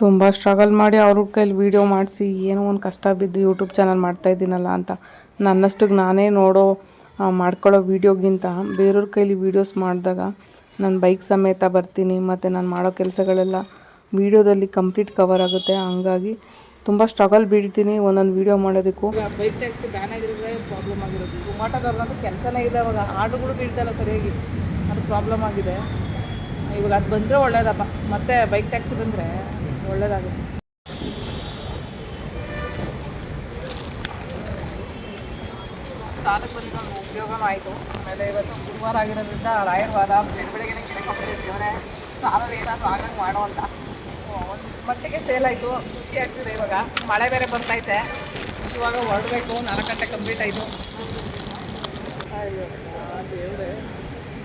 ತುಂಬ ಸ್ಟ್ರಗಲ್ ಮಾಡಿ ಅವ್ರ ಕೈಲಿ ವೀಡಿಯೋ ಮಾಡಿಸಿ, ಏನೋ ಒಂದು ಕಷ್ಟ ಬಿದ್ದು ಯೂಟ್ಯೂಬ್ ಚಾನಲ್ ಮಾಡ್ತಾ ಇದ್ದೀನಲ್ಲ ಅಂತ. ನನ್ನಷ್ಟಕ್ಕೆ ನಾನೇ ನೋಡೋ ಮಾಡ್ಕೊಳ್ಳೋ ವೀಡಿಯೋಗಿಂತ ಬೇರೆಯವ್ರ ಕೈಲಿ ವೀಡಿಯೋಸ್ ಮಾಡಿದಾಗ ನಾನು ಬೈಕ್ ಸಮೇತ ಬರ್ತೀನಿ, ಮತ್ತು ನಾನು ಮಾಡೋ ಕೆಲಸಗಳೆಲ್ಲ ವೀಡಿಯೋದಲ್ಲಿ ಕಂಪ್ಲೀಟ್ ಕವರ್ ಆಗುತ್ತೆ. ಹಂಗಾಗಿ ತುಂಬ ಸ್ಟ್ರಗಲ್ ಬೀಳ್ತೀನಿ ಒಂದೊಂದು ವೀಡಿಯೋ ಮಾಡೋದಕ್ಕೂ. ಬೈಕ್ ಟ್ಯಾಕ್ಸಿ ಬ್ಯಾನ್ ಆಗಿರೋದೇ ಪ್ರಾಬ್ಲಮ್ ಆಗಿರೋದು. ಝೊಮ್ಯಾಟೋದವ್ರನ್ನಂತೂ ಕೆಲಸನೇ ಇಲ್ಲ ಅವಾಗ ಆರ್ಡ್ರುಗಳು ಬೀಳ್ತಾಯಿಲ್ಲ ಸರಿಯಾಗಿ. ಅದು ಪ್ರಾಬ್ಲಮ್ ಆಗಿದೆ. ಇವಾಗ ಅದು ಬಂದರೆ ಒಳ್ಳೇದಪ್ಪ. ಮತ್ತೆ ಬೈಕ್ ಟ್ಯಾಕ್ಸಿ ಬಂದರೆ ಒಳ್ಳೇದಾಗುತ್ತೆ. ಸಾಲಕ್ಕೆ ಬಂದಿರೋ ಒಂದು ಉಪಯೋಗನೂ ಆಯಿತು ಆಮೇಲೆ ಇವತ್ತು ಗುರುವಾರ ಆಗಿರೋದ್ರಿಂದ ರಾಯರ್ವಾದ ಬೆಳ ಬೆಳಗ್ಗೆ ಕೇಳ್ಕೊಂಡ್ಬಿಟ್ಟಿದ್ದೇವೆ ಸಾಲ ಏನಾದರೂ ಆಗಂಗೆ ಮಾಡೋ ಅಂತ. ಒಂದು ಮಟ್ಟಿಗೆ ಸೇಲ್ ಆಯಿತು. ಖುಷಿ ಆಗ್ತಿದೆ ಇವಾಗ. ಮಳೆ ಬೇರೆ ಬರ್ತೈತೆ ಇವಾಗ ಹೊರಡಬೇಕು. ನಾಲ್ಕು ಗಂಟೆ ಕಂಪ್ಲೀಟ್ ಆಯಿತು. ಅಯ್ಯೋ ದೇವ್ರೆ.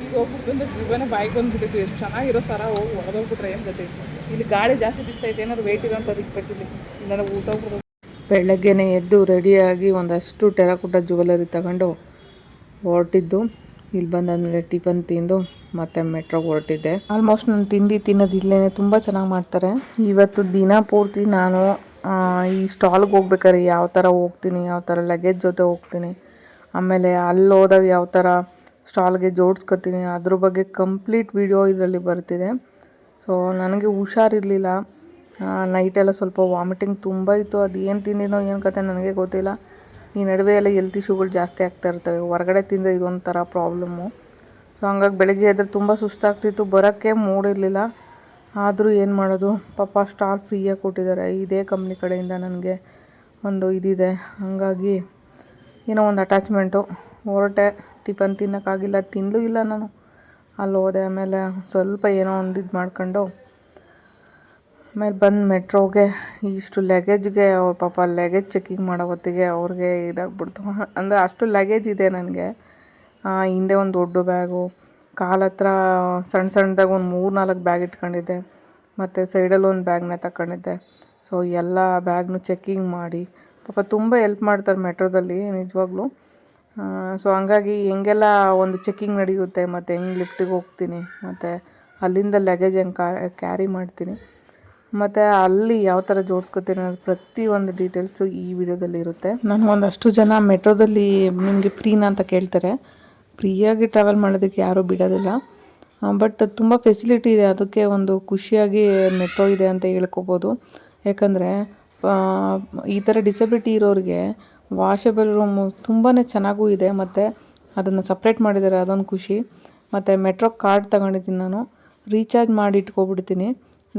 ಈಗ ಹೋಗ್ಬಿಟ್ಟು ಅಂದ್ರೆ ಜೀವನ ಬಾಯಿಗೆ ಬಂದ್ಬಿಟ್ಟಿದ್ವಿ. ಎಷ್ಟು ಚೆನ್ನಾಗಿರೋ ಸರ ಹೋಗಿ ಹೊಡೆದೋಗ್ಬಿಟ್ರೆ ಏನು ಗತಿ? ಇಲ್ಲಿ ಗಾಳಿ ಜಾಸ್ತಿ ಬಿಸ್ತೈತೆ ಏನಾದ್ರು ವೆಯ್ಟ್ ಇರೋಂಥದ್ದು ಇಕ್ಬೇಕಿಲ್ಲಿ ನನಗೆ ಊಟ ಬೆಳಗ್ಗೆನೆ ಎದ್ದು ರೆಡಿಯಾಗಿ ಒಂದಷ್ಟು ಟೆರಾಕುಟ ಜುವೆಲರಿ ತಗೊಂಡು ಹೊರಟಿದ್ದು. ಇಲ್ಲಿ ಬಂದಾದಮೇಲೆ ಟಿಫನ್ ತಿಂದು ಮತ್ತೆ ಮೆಟ್ರೋಗೆ ಹೊರಟಿದ್ದೆ. ಆಲ್ಮೋಸ್ಟ್ ನಾನು ತಿಂಡಿ ತಿನ್ನೋದು ಇಲ್ಲೇ ತುಂಬ ಚೆನ್ನಾಗಿ ಮಾಡ್ತಾರೆ. ಇವತ್ತು ದಿನ ಪೂರ್ತಿ ನಾನು ಈ ಸ್ಟಾಲ್ಗೆ ಹೋಗ್ಬೇಕಾದ್ರೆ ಯಾವ ಥರ ಹೋಗ್ತೀನಿ, ಯಾವ ಥರ ಲಗೇಜ್ ಜೊತೆ ಹೋಗ್ತೀನಿ, ಆಮೇಲೆ ಅಲ್ಲಿ ಹೋದಾಗ ಯಾವ ಥರ ಸ್ಟಾಲ್ಗೆ ಜೋಡಿಸ್ಕೊತೀನಿ, ಅದ್ರ ಬಗ್ಗೆ ಕಂಪ್ಲೀಟ್ ವಿಡಿಯೋ ಇದರಲ್ಲಿ ಬರ್ತಿದೆ. ಸೊ ನನಗೆ ಹುಷಾರಿರಲಿಲ್ಲ. ನೈಟೆಲ್ಲ ಸ್ವಲ್ಪ ವಾಮಿಟಿಂಗ್ ತುಂಬ ಇತ್ತು. ಅದು ಏನು ತಿಂದಿದ್ದೋ ಏನು ಕತೆ ನನಗೆ ಗೊತ್ತಿಲ್ಲ. ಈ ನಡುವೆ ಎಲ್ಲ ಹೆಲ್ತ್ ಇಶ್ಯೂಗಳು ಜಾಸ್ತಿ ಆಗ್ತಾ ಇರ್ತವೆ. ಹೊರಗಡೆ ತಿಂದರೆ ಇದೊಂಥರ ಪ್ರಾಬ್ಲಮ್ಮು ಸೊ ಹಂಗಾಗಿ ಬೆಳಗ್ಗೆ ಎದ್ರೆ ತುಂಬ ಸುಸ್ತಾಗ್ತಿತ್ತು. ಬರೋಕ್ಕೆ ಮೂಡಿರಲಿಲ್ಲ. ಆದರೂ ಏನು ಮಾಡೋದು? ಪಾಪ ಸ್ಟಾಲ್ ಫ್ರೀಯಾಗಿ ಕೊಟ್ಟಿದ್ದಾರೆ. ಇದೇ ಕಂಪ್ನಿ ಕಡೆಯಿಂದ ನನಗೆ ಒಂದು ಇದಿದೆ. ಹಾಗಾಗಿ ಏನೋ ಒಂದು ಅಟ್ಯಾಚ್ಮೆಂಟು ಹೊರಟೆ ಟಿಫನ್ ತಿನ್ನೋಕ್ಕಾಗಿಲ್ಲ. ತಿನ್ನಲೂ ಇಲ್ಲ ನಾನು. ಅಲ್ಲಿ ಹೋದೆ, ಆಮೇಲೆ ಸ್ವಲ್ಪ ಏನೋ ಒಂದು ಇದು ಮಾಡ್ಕೊಂಡು, ಆಮೇಲೆ ಬಂದು ಮೆಟ್ರೋಗೆ ಇಷ್ಟು ಲಗೇಜ್ಗೆ ಅವ್ರ ಪಾಪ ಲಗೇಜ್ ಚೆಕಿಂಗ್ ಮಾಡೋ ಹೊತ್ತಿಗೆ ಅವ್ರಿಗೆ ಇದಾಗ್ಬಿಡ್ತು. ಅಂದರೆ ಅಷ್ಟು ಲಗೇಜ್ ಇದೆ ನನಗೆ. ಹಿಂದೆ ಒಂದು ದೊಡ್ಡ ಬ್ಯಾಗು, ಕಾಲ ಹತ್ರ ಸಣ್ಣ ಸಣ್ಣದಾಗ ಒಂದು ಮೂರು ನಾಲ್ಕು ಬ್ಯಾಗ್ ಇಟ್ಕೊಂಡಿದ್ದೆ, ಮತ್ತು ಸೈಡಲ್ಲಿ ಒಂದು ಬ್ಯಾಗ್ನ ತಗೊಂಡಿದ್ದೆ ಸೊ ಎಲ್ಲ ಬ್ಯಾಗ್ನು ಚೆಕಿಂಗ್ ಮಾಡಿ, ಪಾಪ ತುಂಬ ಹೆಲ್ಪ್ ಮಾಡ್ತಾರೆ ಮೆಟ್ರೋದಲ್ಲಿ ನಿಜವಾಗ್ಲೂ. ಸೊ ಹಂಗಾಗಿ ಹೆಂಗೆಲ್ಲ ಒಂದು ಚೆಕ್ಕಿಂಗ್ ನಡೆಯುತ್ತೆ ಮತ್ತು ಹೆಂಗೆ ಲಿಫ್ಟಿಗೆ ಹೋಗ್ತೀನಿ, ಮತ್ತು ಅಲ್ಲಿಂದ ಲಗೇಜ್ ಹೆಂಗೆ ಕ್ಯಾರಿ ಮಾಡ್ತೀನಿ, ಮತ್ತು ಅಲ್ಲಿ ಯಾವ ಥರ ಜೋಡಿಸ್ಕೊತೀನಿ ಅನ್ನೋದು ಪ್ರತಿಯೊಂದು ಡೀಟೇಲ್ಸು ಈ ವಿಡಿಯೋದಲ್ಲಿ ಇರುತ್ತೆ ನಾನು ಒಂದಷ್ಟು ಜನ ಮೆಟ್ರೋದಲ್ಲಿ ನಿಮಗೆ ಫ್ರೀನಾ ಅಂತ ಕೇಳ್ತಾರೆ. ಫ್ರೀಯಾಗಿ ಟ್ರಾವೆಲ್ ಮಾಡೋದಕ್ಕೆ ಯಾರೂ ಬಿಡೋದಿಲ್ಲ. ಬಟ್ ತುಂಬ ಫೆಸಿಲಿಟಿ ಇದೆ. ಅದಕ್ಕೆ ಒಂದು ಖುಷಿಯಾಗಿ ಮೆಟ್ರೋ ಇದೆ ಅಂತ ಹೇಳ್ಕೊಬೋದು. ಯಾಕಂದರೆ ಈ ಥರ ಡಿಸಬಿಲಿಟಿ ಇರೋರಿಗೆ ವಾಷಬಲ್ ರೂಮು ತುಂಬಾ ಚೆನ್ನಾಗೂ ಇದೆ, ಮತ್ತು ಅದನ್ನು ಸಪ್ರೇಟ್ ಮಾಡಿದ್ದಾರೆ ಅದೊಂದು ಖುಷಿ. ಮತ್ತು ಮೆಟ್ರೋ ಕಾರ್ಡ್ ತಗೊಂಡಿದ್ದೀನಿ ನಾನು. ರೀಚಾರ್ಜ್ ಮಾಡಿ ಇಟ್ಕೊಬಿಡ್ತೀನಿ.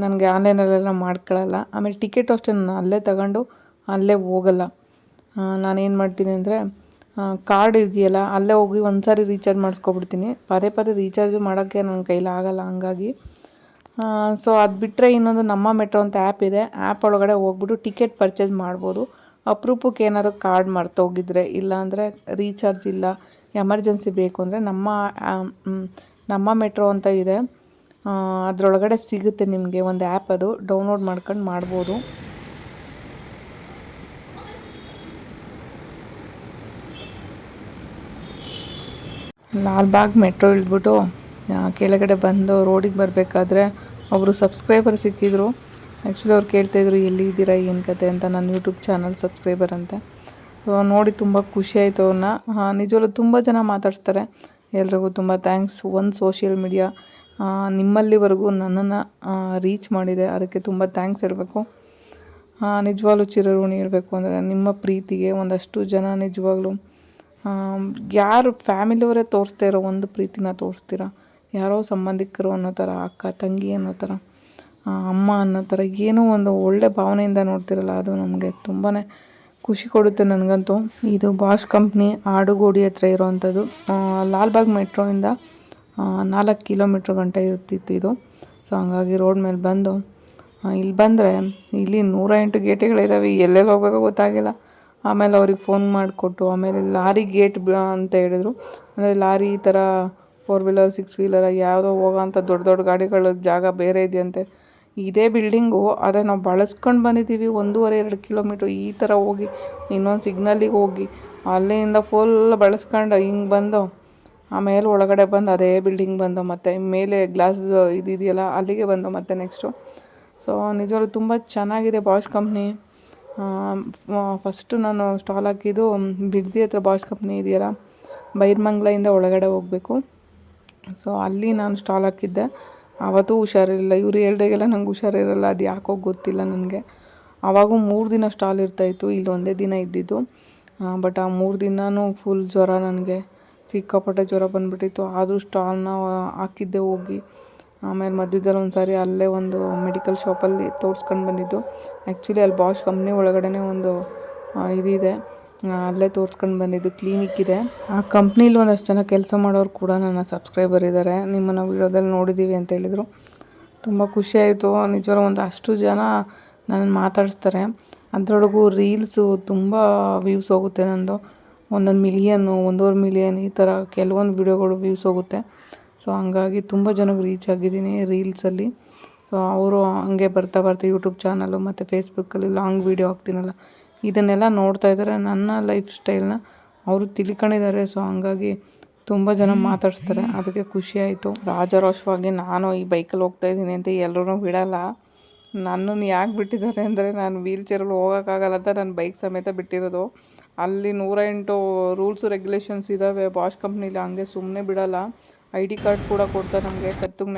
ನನಗೆ ಆನ್ಲೈನಲ್ಲೆಲ್ಲ ಮಾಡ್ಕೊಳ್ಳಲ್ಲ ಆಮೇಲೆ ಟಿಕೆಟು ಅಷ್ಟೇ ನಾನು ಅಲ್ಲೇ ತಗೊಂಡು ಅಲ್ಲೇ ಹೋಗಲ್ಲ. ನಾನೇನು ಮಾಡ್ತೀನಿ ಅಂದರೆ ಕಾರ್ಡ್ ಇದೆಯಲ್ಲ ಅಲ್ಲೇ ಹೋಗಿ ಒಂದು ಸಾರಿ ರೀಚಾರ್ಜ್ ಮಾಡಿಸ್ಕೊಬಿಡ್ತೀನಿ. ಪದೇ ಪದೇ ರೀಚಾರ್ಜ್ ಮಾಡೋಕ್ಕೆ ನನ್ನ ಕೈಲಿ ಆಗಲ್ಲ ಹಂಗಾಗಿ. ಸೊ ಅದು ಬಿಟ್ಟರೆ ಇನ್ನೊಂದು ನಮ್ಮ ಮೆಟ್ರೋ ಅಂತ ಆ್ಯಪ್ ಇದೆ. ಆ್ಯಪ್ ಒಳಗಡೆ ಹೋಗ್ಬಿಟ್ಟು ಟಿಕೆಟ್ ಪರ್ಚೇಸ್ ಮಾಡ್ಬೋದು. ಅಪರೂಪಕ್ಕೆ ಏನಾದ್ರು ಕಾರ್ಡ್ ಮರ್ತೋಗಿದ್ರೆ, ಇಲ್ಲಾಂದರೆ ರೀಚಾರ್ಜ್ ಇಲ್ಲ ಎಮರ್ಜೆನ್ಸಿ ಬೇಕು ಅಂದರೆ ನಮ್ಮ ನಮ್ಮ ಮೆಟ್ರೋ ಅಂತ ಇದೆ. ಅದರೊಳಗಡೆ ಸಿಗುತ್ತೆ ನಿಮಗೆ ಒಂದು ಆ್ಯಪ್ ಅದು ಡೌನ್ಲೋಡ್ ಮಾಡ್ಕೊಂಡು ಮಾಡ್ಬೋದು. ಲಾಲ್ಬಾಗ್ ಮೆಟ್ರೋ ಇಳಿದ್ಬಿಟ್ಟು ಕೆಳಗಡೆ ಬಂದು ರೋಡಿಗೆ ಬರಬೇಕಾದ್ರೆ ಒಬ್ಬರು ಸಬ್ಸ್ಕ್ರೈಬರ್ ಸಿಕ್ಕಿದ್ರು. ಆ್ಯಕ್ಚುಲಿ ಅವ್ರು ಕೇಳ್ತಾಯಿದ್ರು ಎಲ್ಲಿದ್ದೀರಾ ಏನು ಕತೆ ಅಂತ? ನನ್ನ ಯೂಟ್ಯೂಬ್ ಚಾನಲ್ ಸಬ್ಸ್ಕ್ರೈಬರ್ ಅಂತ. ಸೊ ನೋಡಿ ತುಂಬ ಖುಷಿ ಆಯಿತು ಅವ್ರನ್ನ. ನಿಜವಾಗ್ಲು ತುಂಬ ಜನ ಮಾತಾಡ್ಸ್ತಾರೆ. ಎಲ್ರಿಗೂ ತುಂಬ ಥ್ಯಾಂಕ್ಸ್ ಒಂದು ಸೋಷಿಯಲ್ ಮೀಡಿಯಾ ನಿಮ್ಮಲ್ಲಿವರೆಗೂ ನನ್ನನ್ನು ರೀಚ್ ಮಾಡಿದೆ. ಅದಕ್ಕೆ ತುಂಬ ಥ್ಯಾಂಕ್ಸ್ ಹೇಳಬೇಕು. ನಿಜವಾಗ್ಲೂ ಚಿರಋಣಿ ಹೇಳಬೇಕು ಅಂದರೆ, ನಿಮ್ಮ ಪ್ರೀತಿಗೆ ಒಂದಷ್ಟು ಜನ ನಿಜವಾಗ್ಲೂ ಯಾರು ಫ್ಯಾಮಿಲಿಯವರೇ ತೋರಿಸ್ತಾ ಇರೋ ಒಂದು ಪ್ರೀತಿನ ತೋರಿಸ್ತೀರ? ಯಾರೋ ಸಂಬಂಧಿಕರು ಅನ್ನೋ ಥರ, ಅಕ್ಕ, ತಂಗಿ ಅನ್ನೋ ಥರ. ಅಮ್ಮ ಅನ್ನೋ ಥರ ಏನೋ ಒಂದು ಒಳ್ಳೆ ಭಾವನೆಯಿಂದ ನೋಡ್ತಿರಲ್ಲ, ಅದು ನಮಗೆ ತುಂಬಾ ಖುಷಿ ಕೊಡುತ್ತೆ ನನಗಂತೂ. ಇದು ಬಾಷ್ ಕಂಪ್ನಿ ಆಡುಗೋಡಿ ಹತ್ರ ಇರೋವಂಥದ್ದು ಲಾಲ್ಬಾಗ್ ಮೆಟ್ರೋಯಿಂದ ನಾಲ್ಕು ಕಿಲೋಮೀಟ್ರ್ ಗಂಟೆ ಇರ್ತಿತ್ತು ಇದು. ಸೊ ಹಂಗಾಗಿ ರೋಡ್ ಮೇಲೆ ಬಂದು ಇಲ್ಲಿ ಬಂದರೆ ಇಲ್ಲಿ ನೂರ ಎಂಟು ಗೇಟ್ಗಳಿದ್ದಾವೆ ಎಲ್ಲೆಲ್ಲಿ ಹೋಗ್ಬೇಕೋ ಗೊತ್ತಾಗಿಲ್ಲ. ಆಮೇಲೆ ಅವ್ರಿಗೆ ಫೋನ್ ಮಾಡಿಕೊಟ್ಟು, ಆಮೇಲೆ ಲಾರಿ ಗೇಟ್ ಅಂತ ಹೇಳಿದರು. ಅಂದರೆ ಲಾರಿ ಈ ಥರ ಫೋರ್ ವೀಲರ್ ಸಿಕ್ಸ್ ವೀಲರ್ ಯಾವುದೋ ಹೋಗೋಂಥ ದೊಡ್ಡ ದೊಡ್ಡ ಗಾಡಿಗಳ ಜಾಗ ಬೇರೆ ಇದೆಯಂತೆ. ಇದೇ ಬಿಲ್ಡಿಂಗು ಆದರೆ ನಾವು ಬಳಸ್ಕೊಂಡು ಬಂದಿದ್ದೀವಿ ಒಂದೂವರೆ, ಎರಡು ಕಿಲೋಮೀಟ್ರ್ ಈ ಥರ ಹೋಗಿ, ಇನ್ನೊಂದು ಸಿಗ್ನಲ್ಲಿಗೆ ಹೋಗಿ. ಅಲ್ಲಿಂದ ಫುಲ್ ಬಳಸ್ಕೊಂಡು ಹಿಂಗೆ ಬಂದು, ಆಮೇಲೆ ಒಳಗಡೆ ಬಂದು ಅದೇ ಬಿಲ್ಡಿಂಗ್ ಬಂದು, ಮತ್ತೆ ಮೇಲೆ ಗ್ಲಾಸ್ ಇದಿದೆಯಲ್ಲ, ಅಲ್ಲಿಗೆ ಬಂದು ಮತ್ತೆ ನೆಕ್ಸ್ಟು ಸೊ ನಿಜವಾಗ್ಲೂ ತುಂಬ ಚೆನ್ನಾಗಿದೆ ಬಾಷ್ ಕಂಪ್ನಿ ಫಸ್ಟು ನಾನು ಸ್ಟಾಲ್ ಹಾಕಿದ್ದು ಬಿಡ್ದಿ ಹತ್ರ ಬಾಷ್ ಕಂಪ್ನಿ ಇದೆಯಲ್ಲ ಬೈರ್ಮಂಗ್ಲೆಯಿಂದ ಒಳಗಡೆ ಹೋಗಬೇಕು. ಸೊ ಅಲ್ಲಿ ನಾನು ಸ್ಟಾಲ್ ಹಾಕಿದ್ದೆ. ಆವತ್ತೂ ಹುಷಾರಿರಲಿಲ್ಲ. ಇವ್ರು ಹೇಳ್ದಾಗೆಲ್ಲ ನಂಗೆ ಹುಷಾರಿರಲ್ಲ, ಅದು ಯಾಕೋ ಗೊತ್ತಿಲ್ಲ ನನಗೆ. ಆವಾಗೂ ಮೂರು ದಿನ ಸ್ಟಾಲ್ ಇರ್ತಾಯಿತ್ತು ಇಲ್ಲಿ ಒಂದೇ ದಿನ ಇದ್ದಿದ್ದು. ಬಟ್ ಆ ಮೂರು ದಿನವೂ ಫುಲ್ ಜ್ವರ ನನಗೆ. ಸಿಕ್ಕಾಪಟ್ಟೆ ಜ್ವರ ಬಂದುಬಿಟ್ಟಿತ್ತು. ಆದರೂ ಸ್ಟಾಲ್ನ ಹಾಕಿದ್ದೆ ಹೋಗಿ. ಆಮೇಲೆ ಮಧ್ಯದಲ್ಲಿ ಒಂದು ಸಾರಿ ಅಲ್ಲೇ ಒಂದು ಮೆಡಿಕಲ್ ಶಾಪಲ್ಲಿ ತೋರ್ಸ್ಕೊಂಡು ಬಂದಿದ್ದು. ಆ್ಯಕ್ಚುಲಿ ಅಲ್ಲಿ ಬಾಷ್ ಕಂಪ್ನಿ ಒಳಗಡೆನೇ ಒಂದು ಇದಿದೆ. ಅಲ್ಲೇ ತೋರಿಸ್ಕೊಂಡು ಬಂದಿದ್ದು ಕ್ಲಿನಿಕ್ ಇದೆ. ಆ ಕಂಪ್ನಿಲಿ ಒಂದಷ್ಟು ಜನ ಕೆಲಸ ಮಾಡೋರು ಕೂಡ ನನ್ನ ಸಬ್ಸ್ಕ್ರೈಬರ್ ಇದ್ದಾರೆ ನಿಮ್ಮನ್ನು ವೀಡಿಯೋದಲ್ಲಿ ನೋಡಿದ್ದೀವಿ ಅಂತ ಹೇಳಿದರು. ತುಂಬ ಖುಷಿಯಾಯಿತು ನಿಜವಾಗ್ಲೂ ಒಂದು ಅಷ್ಟು ಜನ ನನ್ನ ಮಾತಾಡಿಸ್ತಾರೆ. ಅದರೊಳಗೂ ರೀಲ್ಸು ತುಂಬ ವ್ಯೂಸ್ ಹೋಗುತ್ತೆ ನನ್ನದು ಒಂದೊಂದು ಮಿಲಿಯನ್ನು ಒಂದೂವರೆ ಮಿಲಿಯನ್ ಈ ಥರ ಕೆಲವೊಂದು ವಿಡಿಯೋಗಳು ವ್ಯೂಸ್ ಹೋಗುತ್ತೆ. ಸೊ ಹಂಗಾಗಿ ತುಂಬ ಜನಕ್ಕೆ ರೀಚ್ ಆಗಿದ್ದೀನಿ ರೀಲ್ಸಲ್ಲಿ ಸೊ ಅವರು ಹಂಗೆ ಬರ್ತಾ ಬರ್ತಾ ಯೂಟ್ಯೂಬ್ ಚಾನಲು ಮತ್ತು ಫೇಸ್ಬುಕ್ಕಲ್ಲಿ ಲಾಂಗ್ ವೀಡಿಯೋ ಹಾಕ್ತೀನಲ್ಲ ಇದನ್ನೆಲ್ಲ ನೋಡ್ತಾ ಇದ್ದಾರೆ. ನನ್ನ ಲೈಫ್ ಸ್ಟೈಲ್ನ ಅವರು ತಿಳ್ಕೊಂಡಿದ್ದಾರೆ. ಸೊ ಹಂಗಾಗಿ ತುಂಬ ಜನ ಮಾತಾಡಿಸ್ತಾರೆ. ಅದಕ್ಕೆ ಖುಷಿ ಆಯಿತು. ರಾಜಾರೋಷವಾಗಿ ನಾನು ಈ ಬೈಕಲ್ಲಿ ಹೋಗ್ತಾ ಇದ್ದೀನಿ ಅಂತ ಎಲ್ಲರೂ ಬಿಡಲ್ಲ. ನನ್ನನ್ನು ಯಾಕೆ ಬಿಟ್ಟಿದ್ದಾರೆ ಅಂದರೆ ನಾನು ವೀಲ್ ಚೇರಲ್ಲಿ ಹೋಗೋಕ್ಕಾಗಲ್ಲ ಅಂತ ನಾನು ಬೈಕ್ ಸಮೇತ ಬಿಟ್ಟಿರೋದು. ಅಲ್ಲಿ ನೂರ ಎಂಟು ರೂಲ್ಸು ರೆಗ್ಯುಲೇಷನ್ಸ್ ಇದ್ದಾವೆ ಬಾಷ್ ಕಂಪ್ನಿಲಿ ಹಂಗೆ ಸುಮ್ಮನೆ ಬಿಡಲ್ಲ. ಐ ಡಿ ಕಾರ್ಡ್ ಕೂಡ ಕೊಡ್ತಾರೆ ನಮಗೆ. ಕತ್ತುಗ್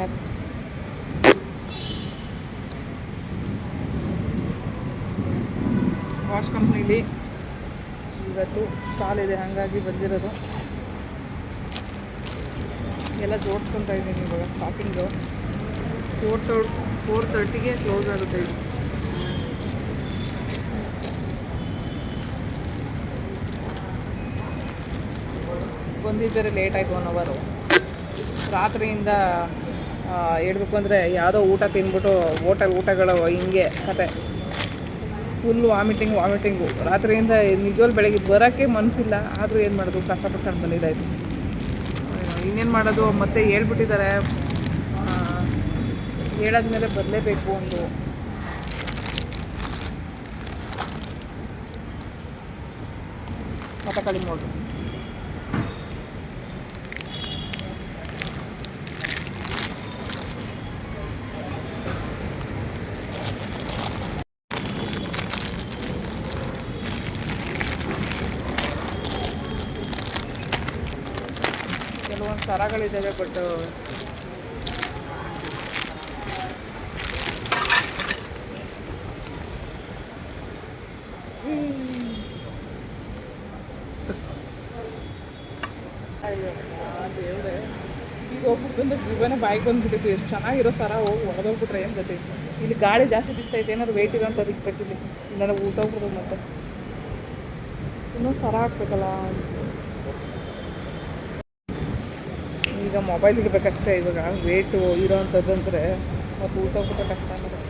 ವಾಶ್ ಕಂಪ್ನಿಲಿ ಇವತ್ತು ಸ್ಟಾಲ್ ಇದೆ, ಹಾಗಾಗಿ ಬಂದಿರೋದು. ಎಲ್ಲ ಜೋಡಿಸ್ಕೊತಾ ಇದ್ದೀನಿ ಇವಾಗ ಸ್ಟಾಕಿಂಗು ಫೋರ್ ತರ್ಡ್ ಫೋರ್ ತರ್ಟಿಗೆ ಕ್ಲೋಸ್ ಆಗುತ್ತೆ ಇದು. ಬಂದಿದ್ದರೆ ಲೇಟ್ ಆಯಿತು ಒನ್ ಅವರು ರಾತ್ರಿಯಿಂದ ಹೇಳ್ಬೇಕು ಅಂದರೆ ಯಾವುದೋ ಊಟ ತಿಂದ್ಬಿಟ್ಟು ಹೋಟೆಲ್ ಊಟಗಳು ಹಿಂಗೆ ಕತೆ ಫುಲ್ ವಾಮಿಟಿಂಗ್, ವಾಮಿಟಿಂಗು. ರಾತ್ರಿಯಿಂದ ನಿಜವಾಗ್ಲೂ ಬೆಳಗ್ಗೆ ಬರೋಕ್ಕೆ ಮನಸ್ಸಿಲ್ಲ ಆದರೂ ಏನು ಮಾಡೋದು? ಕಷ್ಟಪಟ್ಕೊಂಡು ಬಂದಿದ್ದಾಯಿತು. ಇನ್ನೇನು ಮಾಡೋದು? ಮತ್ತೆ ಹೇಳ್ಬಿಟ್ಟಿದ್ದಾರೆ. ಹೇಳಾದ್ಮೇಲೆ ಬರಲೇಬೇಕು ಒಂದು ಕಥಕಳಿ ಮೋಡು ಕೆಲವೊಂದು ಸರಗಳಿದ್ದಾವೆ ಬಟ್ ದೇವ್ರೆ ಈಗ ಹೋಗ್ಬಿಟ್ಟು ಜೀವನ ಬಾಯಿಗೆ ಬಂದ್ಬಿಟ್ಟಿತ್ತು. ಎಷ್ಟು ಚೆನ್ನಾಗಿರೋ ಸರ ಹೋಗಿ ಒಡೆದೋಗ್ಬಿಟ್ರೆ ಏನು ಗತಿ ಇಲ್ಲಿ ಗಾಡಿ ಜಾಸ್ತಿ ಬಿಸ್ತೈತೆ ಏನಾದ್ರು ವೆಯ್ಟ್ ಇರೋಂಥದ್ದು ಅದಕ್ಕೆ ಇಲ್ಲಿ ಇಲ್ಲ ಊಟ ಹೋಗ್ಬಿಡೋದು ಮತ್ತೆ. ಇನ್ನೂ ಸರ ಹಾಕ್ಬೇಕಲ್ಲ? ಈಗ ಮೊಬೈಲ್ ಇಡಬೇಕಷ್ಟೇ ಇವಾಗ. ವೇಟು ಇರೋವಂಥದ್ದು ಅಂದರೆ ಮತ್ತು ಊಟ ಊಟ ಕಷ್ಟ ಆಗುತ್ತೆ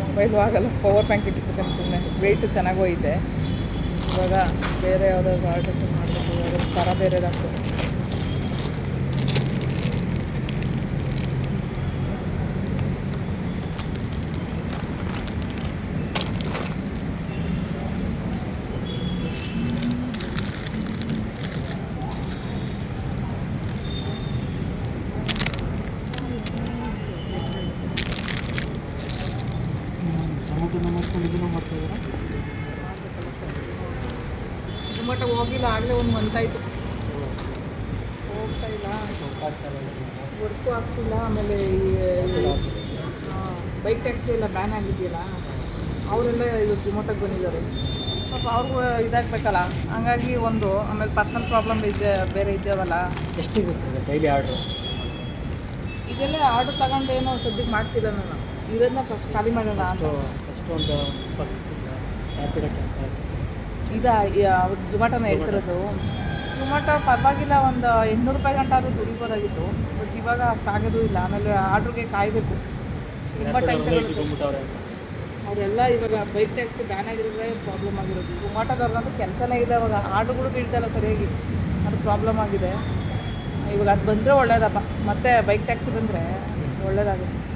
ಮೊಬೈಲು ಆಗಲ್ಲ ಪವರ್ ಬ್ಯಾಂಕ್ ಇಟ್ಬಿಟ್ಟು ಸುಮ್ಮನೆ ವೆಯ್ಟು ಚೆನ್ನಾಗಿ ಹೋಯ್ತೆ. ಇವಾಗ ಬೇರೆ ಯಾವುದಾದ್ರು ಆರ್ಡರ್ ಮಾಡಬೇಕು ತರ ಬೇರೆ ಬೇರೆದಾಗ್ತದೆ ಸಮುದ್ರನ ಮಾಡ್ಕೊಂಡು ಇದನ್ನು ಮಾಡ್ತಾಯಿದ್ದೀರಾ ಟೊಮಟೊ ಹೋಗಿಲ್ಲ ಆಗಲೇ ಒಂದು ಮಂತ್ ಆಯಿತು ಹೋಗ್ತಾ ಇಲ್ಲ ವರ್ಕು ಆಗ್ತಿಲ್ಲ ಆಮೇಲೆ ಈ ಬೈಕ್ ಟ್ಯಾಕ್ಸಿ ಎಲ್ಲ ಬ್ಯಾನ್ ಆಗಿದೆಯಲ್ಲ ಅವರೆಲ್ಲ ಇದು ಜೊಮೊಟೊಗೆ ಬಂದಿದ್ದಾರೆ. ಸ್ವಲ್ಪ ಅವ್ರಿಗೂ ಇದಾಗಬೇಕಲ್ಲ ಹಂಗಾಗಿ ಒಂದು ಆಮೇಲೆ ಪರ್ಸನಲ್ ಪ್ರಾಬ್ಲಮ್ ಇದೆ ಬೇರೆ ಇದ್ದಾವಲ್ಲ ಸಿಗುತ್ತೆ ಡೈಲಿ ಆರ್ಡ್ರು ಇದೆಲ್ಲ ಆರ್ಡ್ರ್ ತಗೊಂಡು ಏನೋ ಸದ್ಯಕ್ಕೆ ಮಾಡ್ತಿಲ್ಲ ನಾನು. ಇರೋದನ್ನ ಫಸ್ಟ್ ಖಾಲಿ ಮಾಡೋಣ ಅಷ್ಟೊಂದು ಫಸ್ಟ್ ಕೆಲಸ ಇದ ಜೊಮ್ಯಾಟೋನ ಹೇಳ್ತಿರೋದು ಜೊಮ್ಯಾಟೊ ಪರವಾಗಿಲ್ಲ ಒಂದು ಎಂಟ್ನೂರು ರೂಪಾಯಿ ಗಂಟ ಆದರೂ ದುಡಿಬೋದಾಗಿತ್ತು. ಬಟ್ ಇವಾಗ ಅಷ್ಟಾಗೋದು ಇಲ್ಲ. ಆಮೇಲೆ ಆರ್ಡ್ರಿಗೆ ಕಾಯಬೇಕು. ತುಂಬ ಟೈಮ್ ಅವರೆಲ್ಲ ಇವಾಗ ಬೈಕ್ ಟ್ಯಾಕ್ಸಿ ಬ್ಯಾನ್ ಆಗಿರೋದೇ ಪ್ರಾಬ್ಲಮ್ ಆಗಿರೋದು. ಜೊಮ್ಯಾಟೋದವ್ರಿಗಂತೂ ಕೆಲಸನೇ ಇಲ್ಲ. ಇವಾಗ ಆರ್ಡ್ರುಗಳು ಬೀಳ್ತಾಯಿಲ್ಲ ಸರಿಯಾಗಿ. ಅದು ಪ್ರಾಬ್ಲಮ್ ಆಗಿದೆ. ಇವಾಗ ಅದು ಬಂದರೆ ಒಳ್ಳೇದಪ್ಪ. ಮತ್ತೆ ಬೈಕ್ ಟ್ಯಾಕ್ಸಿ ಬಂದರೆ ಒಳ್ಳೇದಾಗುತ್ತೆ.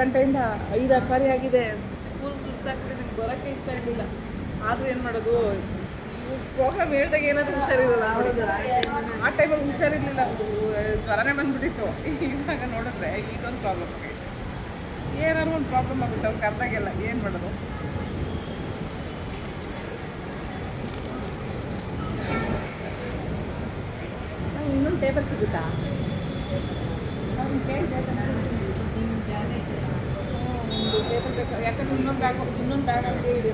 ಗಂಟೆಯಿಂದ ಐದಾರು ಸಾರಿ ಆಗಿದೆ. ಸ್ಕೂಲ್ ಸುಸ್ತಾಗ್ತಿದೆ ನಂಗೆ ಬರೋಕ್ಕೆ ಇಷ್ಟ ಇರಲಿಲ್ಲ. ಆದರೂ ಏನು ಮಾಡೋದು? ಪ್ರೋಗ್ರಾಮ್ ಹೇಳ್ದಾಗ ಏನಾದರೂ ಹುಷಾರಿರಲ್ಲ. ಆ ಟೈಮಲ್ಲಿ ಹುಷಾರಿರಲಿಲ್ಲ. ಜ್ವರನೇ ಬಂದ್ಬಿಟ್ಟಿತ್ತು. ಇವಾಗ ನೋಡಿದ್ರೆ ಇದೊಂದು ಪ್ರಾಬ್ಲಮ್ ಏನಾದ್ರು ಒಂದು ಪ್ರಾಬ್ಲಮ್ ಆಗುತ್ತೆ ಅವ್ರಿಗೆ ಕರ್ದಾಗೆಲ್ಲ ಏನು ಮಾಡೋದು? ಇನ್ನೊಂದು ಟೇಬಲ್ ಸಿಗುತ್ತಾ ಒಂದು ಟೇಬಲ್ ಬೇಕು ಯಾಕಂದ್ರೆ ಇನ್ನೊಂದು ಬ್ಯಾಗ್ ಇನ್ನೊಂದು ಬ್ಯಾಗ್ ಅಂಗಡಿ ಇದೆ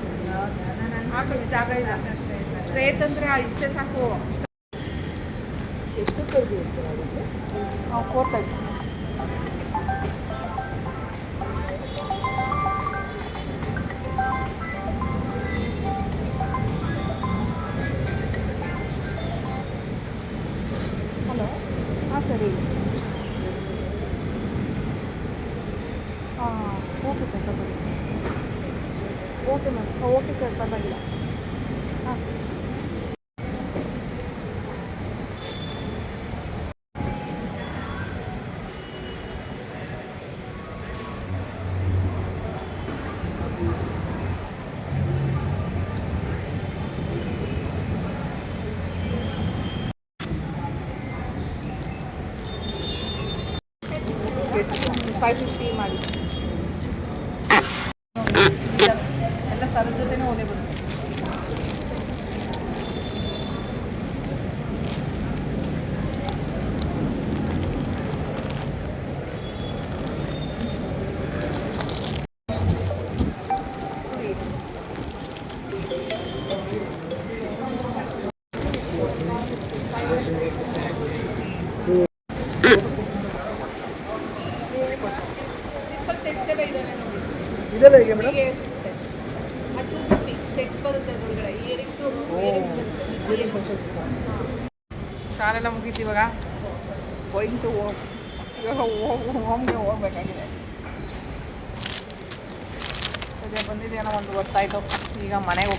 ಹಾಕೋಕ್ಕೆ ಜಾಗ ಇಲ್ಲ. ಟ್ರೇ ತಂದರೆ ಇಷ್ಟೇ ಸಾಕು. ಎಷ್ಟು ಕೊಡ್ತೀವಿ ಫೋರ್ ತರ್ಟಿ ಹಲೋ ಹಾಂ ಸರಿ. ಹಾಂ ಓಕೆ ಸರ್ 大手の大手さんばかりだ。あ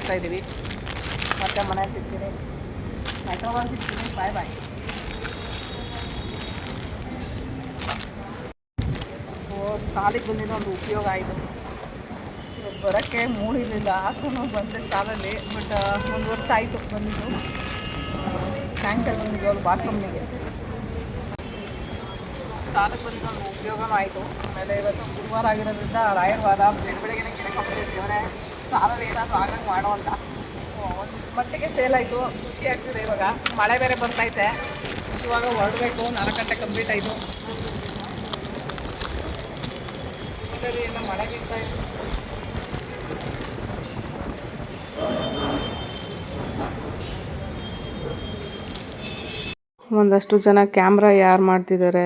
ಹೋಗ್ತಾ ಇದ್ದೀವಿ. ಮತ್ತೆ ಮನೆಗೆ ಸಿಗ್ತೀನಿ. ಹೈದ್ರಾಬಾದ್ ಸಿಗ್ತೀನಿ. ಬಾಯ್ ಬಾಯ್ ಸಾಲಿಗೆ ಬಂದಿದ್ದು ಒಂದು ಉಪಯೋಗ ಆಯಿತು ಬರೋಕ್ಕೆ ಮೂಡಿರಲಿಲ್ಲ ಆದ್ರೂ ಬಂದೆ ಸಾಲಲ್ಲಿ ಬಟ್ ಒಂದು ವರ್ಷ ಆಯಿತು ಬಂದಿದ್ದು. ಟ್ಯಾಂಕರ್ ಬಂದಿದ್ದು ಅದು ಬಾತ್ರೂಮ್ನಿಗೆ ಸಾಲಕ್ಕೆ ಬಂದಿದ್ದು ಒಂದು ಉಪಯೋಗನೂ ಆಯಿತು. ಆಮೇಲೆ ಇವತ್ತು ಗುರುವಾರ ಆಗಿರೋದ್ರಿಂದ ರಾಯರ್ವಾದ ಬೆಳ ಬೆಳಗ್ಗೆ ಗಿಡಕೊಂಡ್ಬಿಟ್ಟಿದ್ದೇವೆ ಸಾಲಲ್ಲಿ ಏನಾದರೂ ಆಗಂಗೆ ಮಾಡೋ ಅಂತ ಒಂದು ಮಟ್ಟಿಗೆ ಸೇಲ್ ಆಯಿತು. ಖುಷಿ ಆಗ್ತಿದೆ ಇವಾಗ. ಮಳೆ ಬೇರೆ ಬರ್ತೈತೆ ಇವಾಗ ಹೊರಡಬೇಕು. ನಾಲ್ಕು ಗಂಟೆ ಕಂಪ್ಲೀಟ್ ಆಯಿತು. ಸರಿ ಮಳೆ ಬೀಳ್ತಾ ಇತ್ತು ಒಂದಷ್ಟು ಜನ ಕ್ಯಾಮ್ರಾ ಯಾರು ಮಾಡ್ತಿದ್ದಾರೆ